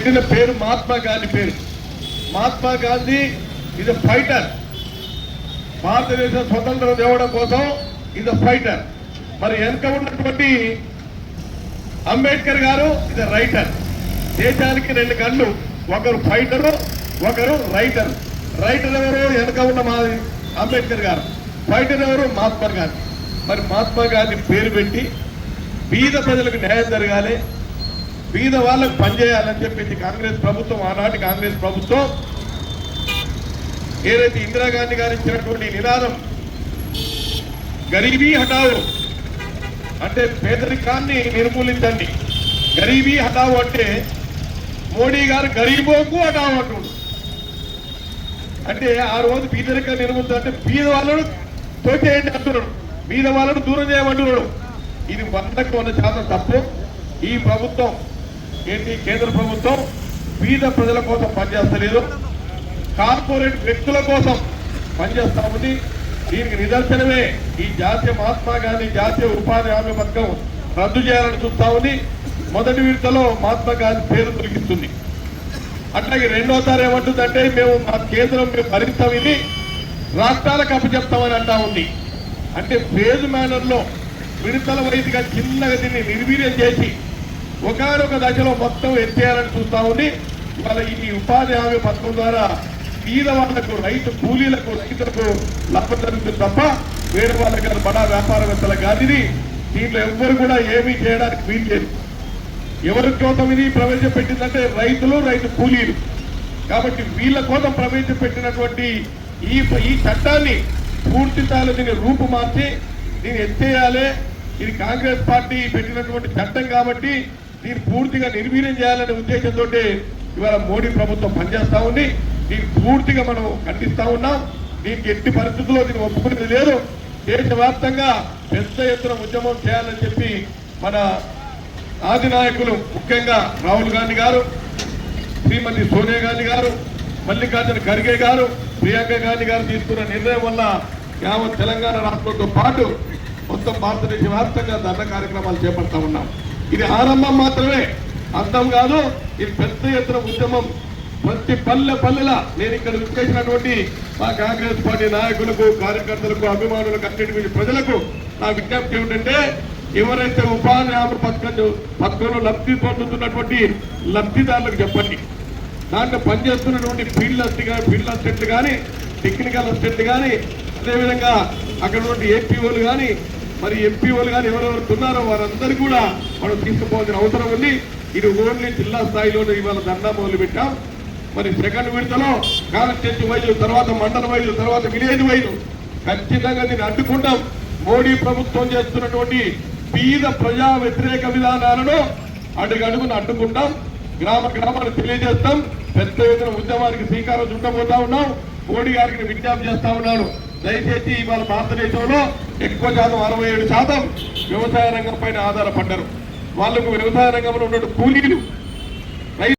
పెట్టిన పేరు మహాత్మా గాంధీ పేరు. మహాత్మా గాంధీ ఇది ఫైటర్ భారతదేశ స్వతంత్రం తేవడం కోసం ఇది ఫైటర్ మరి వెనక ఉన్నటువంటి అంబేద్కర్ గారు ఇది రైటర్ దేశానికి రెండు కళ్ళు ఒకరు ఫైటరు ఒకరు రైటర్ రైటర్ ఎవరు? వెనక ఉన్న మా అంబేద్కర్ గారు. ఫైటర్ ఎవరు? మహాత్మా గాంధీ. మరి మహాత్మా గాంధీ పేరు పెట్టి బీద ప్రజలకు న్యాయం జరగాలి. బీద వాళ్ళకు పనిచేయాలని చెప్పేసి కాంగ్రెస్ ప్రభుత్వం ఆనాటి కాంగ్రెస్ ప్రభుత్వం. ఏదైతే ఇందిరాగాంధీ గారు ఇచ్చినటువంటి నినాదం గరీబీ హటావు అంటే పేదరికాన్ని నిర్మూలించండి. గరీబీ హటావు అంటే మోడీ గారు గరీబోకు హటావు అంటుడు అంటే ఆ రోజు బీదరికం నిర్మూలించ అంటే బీద వాళ్ళను తోచేయండి అంటున్నాడు బీద వాళ్ళను దూరం చేయమంటున్నాడు ఇది వందకు వంద శాతం తప్పు. ఈ ప్రభుత్వం ఏంటి? కేంద్ర ప్రభుత్వం పేద ప్రజల కోసం పనిచేస్తలేదు. కార్పొరేట్ వ్యక్తుల కోసం పనిచేస్తా ఉంది. దీనికి నిదర్శనమే ఈ జాతీయ మహాత్మా గాంధీ జాతీయ ఉపాధి హామీ పథకం రద్దు చేయాలని చూస్తా ఉంది. మొదటి విడతలో మహాత్మా గాంధీ పేరు తొలగిస్తుంది. అట్లాగే రెండోసారి ఏమంటుందంటే మేము మా కేంద్రం మేము భరిస్తాం ఇది రాష్ట్రాలకు అప్పచెప్తామని అంటా ఉంది. అంటే ఫేజ్ మేనర్లో విడతల వైదిగా చిన్నగా దీన్ని నిర్వీర్యం చేసి ఒకనొక దశలో మొత్తం ఎత్తేయాలని చూస్తా ఉంది వాళ్ళ ఈ ఉపాధి హామీ పథకం ద్వారా బీద వాళ్ళకు రైతు కూలీలకు రైతులకు లాభం జరుగుతుంది తప్ప వేరే వాళ్ళకి కాదు, బడా వ్యాపారవేత్తలకు కానీ ఇది దీంట్లో ఎవ్వరు కూడా ఏమీ చేయడానికి వీలు లేదు. ఎవరి కోసం ఇది ప్రవేశపెట్టిందంటే రైతులు రైతు కూలీలు. కాబట్టి వీళ్ళ కోసం ప్రవేశపెట్టినటువంటి ఈ ఈ చట్టాన్ని పూర్తి స్థాయిలో దీన్ని రూపు మార్చి దీన్ని ఎత్తేయాలి. ఇది కాంగ్రెస్ పార్టీ పెట్టినటువంటి చట్టం కాబట్టి దీన్ని పూర్తిగా నిర్వీర్యం చేయాలనే ఉద్దేశంతో ఇవాళ మోడీ ప్రభుత్వం పనిచేస్తా ఉంది. దీన్ని పూర్తిగా మనం ఖండిస్తా ఉన్నాం. దీనికి ఎట్టి పరిస్థితుల్లో దీన్ని ఒప్పుకునేది లేదు. దేశవ్యాప్తంగా పెద్ద ఎత్తున ఉద్యమం చేయాలని చెప్పి మన ఆది నాయకులు ముఖ్యంగా రాహుల్ గాంధీ గారు శ్రీమతి సోనియా గాంధీ గారు మల్లికార్జున ఖర్గే గారు ప్రియాంక గాంధీ గారు తీసుకున్న నిర్ణయం వల్ల యావత్ తెలంగాణ రాష్ట్రంతో పాటు మొత్తం భారతదేశ వ్యాప్తంగా ధర్నా కార్యక్రమాలు చేపడతా ఉన్నాం. ఇది ఆరంభం మాత్రమే. అర్థం కాదు ఇది పెద్ద ఎత్తున ఉద్యమం. ప్రతి పల్లె పల్లెల నేను ఇక్కడ విచ్చేసినటువంటి మా కాంగ్రెస్ పార్టీ నాయకులకు కార్యకర్తలకు అభిమానులకు అన్నిటి ప్రజలకు నా విజ్ఞప్తి ఏమిటంటే ఎవరైతే ఉపాధి హామీ పథకం పథకంలో లబ్ధి పొందుతున్నటువంటి లబ్ధిదారులకు చెప్పండి. దాంట్లో పనిచేస్తున్నటువంటి ఫీల్డ్ అసిస్టెంట్ కానీ ఫీల్డ్ అసిస్టెంట్లు కానీ టెక్నికల్ అసిస్టెంట్ కానీ అదేవిధంగా అక్కడ ఉన్నటువంటి ఏపీఓలు కానీ మరి ఎంపీఓలు కానీ ఎవరెవరు ఉన్నారో వారందరూ కూడా మనం తీసుకుపోవాల్సిన అవసరం ఉంది. ఇది ఓన్లీ జిల్లా స్థాయిలోనే ఇవాళ దండా మొదలు పెట్టాం. మరి సెకండ్ విడతలో కాన్స్టిట్యూన్సీ వైద్యులు తర్వాత మండల వైద్యులు తర్వాత విలేజ్ వైద్యులు ఖచ్చితంగా దీన్ని అడ్డుకుంటాం. మోడీ ప్రభుత్వం చేస్తున్నటువంటి పీద ప్రజా వ్యతిరేక విధానాలను అడుగడుగును అడ్డుకుంటాం. గ్రామ గ్రామాలు తెలియజేస్తాం. పెద్ద ఎత్తున ఉద్యమానికి శ్రీకారం చుట్టబోతా ఉన్నాం. మోడీ గారికి విజ్ఞప్తి చేస్తా ఉన్నాను. దయచేసి ఇవాళ భారతదేశంలో ఎక్కువ శాతం అరవై ఏడు శాతం వ్యవసాయ రంగం పైన ఆధారపడ్డారు. వాళ్ళకు వ్యవసాయ రంగంలో ఉన్న కూలీలు